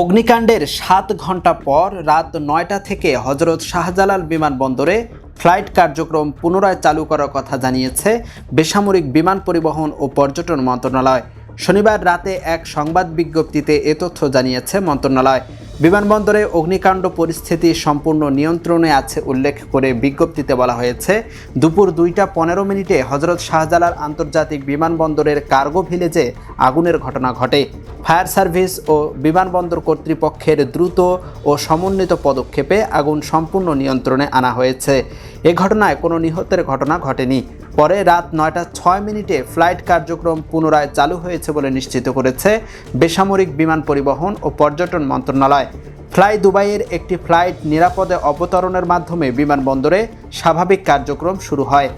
অগ্নিকাণ্ডের সাত ঘণ্টা পর রাত নয়টা থেকে হজরত শাহজালাল বিমানবন্দরে ফ্লাইট কার্যক্রম পুনরায় চালু করার কথা জানিয়েছে বেসামরিক বিমান পরিবহন ও পর্যটন মন্ত্রণালয়। শনিবার রাতে এক সংবাদ বিজ্ঞপ্তিতে এ তথ্য জানিয়েছে মন্ত্রণালয়। বিমানবন্দরে অগ্নিকাণ্ড পরিস্থিতি সম্পূর্ণ নিয়ন্ত্রণে আছে উল্লেখ করে বিজ্ঞপ্তিতে বলা হয়েছে, দুপুর দুইটা পনেরো মিনিটে হজরত শাহজালাল আন্তর্জাতিক বিমানবন্দরের কার্গো ভিলেজে আগুনের ঘটনা ঘটে। ফায়ার সার্ভিস ও বিমানবন্দর কর্তৃপক্ষের দ্রুত ও সমন্বিত পদক্ষেপে আগুন সম্পূর্ণ নিয়ন্ত্রণে আনা হয়েছে। এ ঘটনায় কোনো নিহতের ঘটনা ঘটেনি। পরে রাত নয়টা ছয় মিনিটে ফ্লাইট কার্যক্রম পুনরায় চালু হয়েছে বলে নিশ্চিত করেছে বেসামরিক বিমান পরিবহন ও পর্যটন মন্ত্রণালয়। ফ্লাই দুবাইয়ের একটি ফ্লাইট নিরাপদে অবতরণের মাধ্যমে বিমানবন্দরে স্বাভাবিক কার্যক্রম শুরু হয়।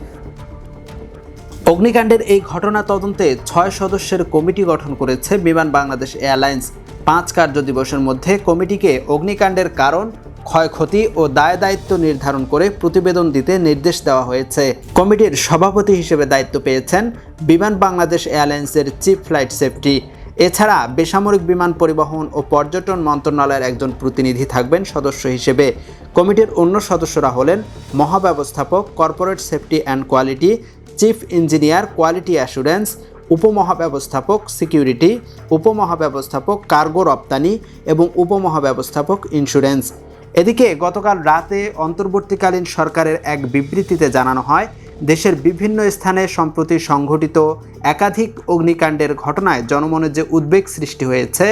অগ্নিকাণ্ডের এই ঘটনা তদন্তে ছয় সদস্যের কমিটি গঠন করেছে বিমান বাংলাদেশ এয়ারলাইন্স। পাঁচ কার্য দিবসের মধ্যে কমিটিকে অগ্নিকাণ্ডের কারণ ক্ষয়ক্ষতি ও দায় দায়িত্ব নির্ধারণ করে প্রতিবেদন দিতে নির্দেশ দেওয়া হয়েছে। কমিটির সভাপতি হিসেবে দায়িত্ব পেয়েছেন বিমান বাংলাদেশ এয়ারলাইন্সের চিফ ফ্লাইট সেফটি। এছাড়া বেসামরিক বিমান পরিবহন ও পর্যটন মন্ত্রণালয়ের একজন প্রতিনিধি থাকবেন সদস্য হিসেবে। কমিটির অন্য সদস্যরা হলেন মহাব্যবস্থাপক, corporate safety and quality, chief engineer, quality assurance, উপমহাব্যবস্থাপক, security, উপমহাব্যবস্থাপক, কার্গো রপ্তানি এবং উপমহাব্যবস্থাপক ইন্স্যুরেন্স। এদিকে গতকাল রাতে অন্তর্বর্তীকালীন সরকারের এক বিবৃতিতে জানানো হয়, দেশের বিভিন্ন স্থানে সম্প্রতি সংঘটিত একাধিক অগ্নিকাণ্ডের ঘটনায় জনমনে যে উদ্বেগ সৃষ্টি হয়েছে,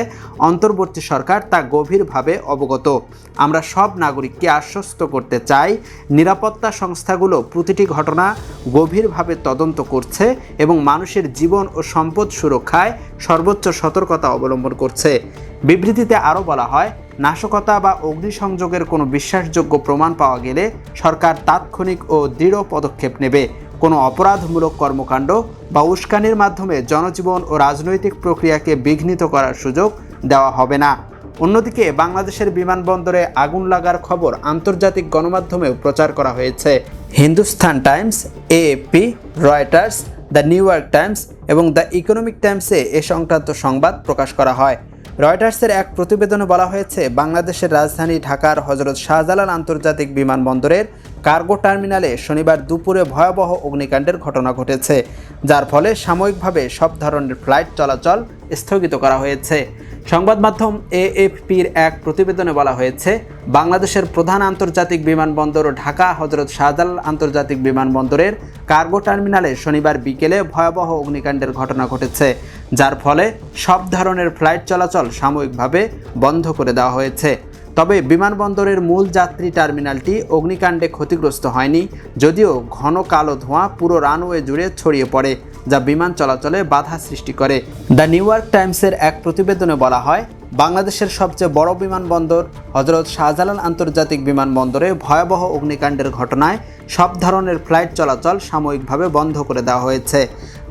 অন্তর্বর্তী সরকার তা গভীরভাবে অবগত। আমরা সব নাগরিককে আশ্বস্ত করতে চাই, নিরাপত্তা সংস্থাগুলো প্রতিটি ঘটনা গভীরভাবে তদন্ত করছে এবং মানুষের জীবন ও সম্পদ সুরক্ষায় সর্বোচ্চ সতর্কতা অবলম্বন করছে। বিবৃতিতে আরও বলা হয়, নাশকতা বা অগ্নিসংযোগের কোনো বিশ্বাসযোগ্য প্রমাণ পাওয়া গেলে সরকার তাৎক্ষণিক ও দৃঢ় পদক্ষেপ নেবে। কোনো অপরাধমূলক কর্মকাণ্ড বা উস্কানির মাধ্যমে জনজীবন ও রাজনৈতিক প্রক্রিয়াকে বিঘ্নিত করার সুযোগ দেওয়া হবে না। অন্যদিকে, বাংলাদেশের বিমানবন্দরে আগুন লাগার খবর আন্তর্জাতিক গণমাধ্যমেও প্রচার করা হয়েছে। Hindustan Times, AAP, Reuters the New York Times এবং দ্য ইকোনমিক টাইমসে এ সংক্রান্ত সংবাদ প্রকাশ করা হয়। রয়টার্সের এক প্রতিবেদনে বলা হয়েছে, বাংলাদেশের রাজধানী ঢাকার হজরত শাহজালাল আন্তর্জাতিক বিমানবন্দরের কার্গো টার্মিনালে শনিবার দুপুরে ভয়াবহ অগ্নিকাণ্ডের ঘটনা ঘটেছে, যার ফলে সাময়িকভাবে সব ধরনের ফ্লাইট চলাচল স্থগিত করা হয়েছে। সংবাদ মাধ্যম এএফপির এক প্রতিবেদনে বলা হয়েছে, বাংলাদেশের প্রধান আন্তর্জাতিক বিমানবন্দর ঢাকা, হজরত শাহজালাল আন্তর্জাতিক বিমানবন্দরের কার্গো টার্মিনালে শনিবার বিকেলে ভয়াবহ অগ্নিকাণ্ডের ঘটনা ঘটেছে, যার ফলে সব ধরনের ফ্লাইট চলাচল সাময়িকভাবে বন্ধ করে দেওয়া হয়েছে। তবে বিমানবন্দরের মূল যাত্রী টার্মিনালটি অগ্নিকাণ্ডে ক্ষতিগ্রস্ত হয়নি, যদিও ঘন কালো ধোঁয়া পুরো রানওয়ে জুড়ে ছড়িয়ে পড়ে। যা বিমান চলাচলে বাধা সৃষ্টি করে। দ্য নিউ ইয়র্ক টাইমসের এক প্রতিবেদনে বলা হয়, বাংলাদেশের সবচেয়ে বড় বিমানবন্দর হজরত শাহজালাল আন্তর্জাতিক বিমানবন্দরে ভয়াবহ অগ্নিকাণ্ডের ঘটনায় সব ধরনের ফ্লাইট চলাচল সাময়িকভাবে বন্ধ করে দেওয়া হয়েছে।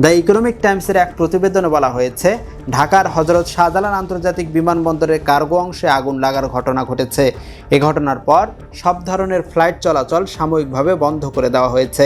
দ্য ইকোনমিক টাইমসের এক প্রতিবেদনে বলা হয়েছে, ঢাকার হজরত শাহজালাল আন্তর্জাতিক বিমানবন্দরের কার্গো অংশে আগুন লাগার ঘটনা ঘটেছে। এ ঘটনার পর সব ধরনের ফ্লাইট চলাচল সাময়িকভাবে বন্ধ করে দেওয়া হয়েছে।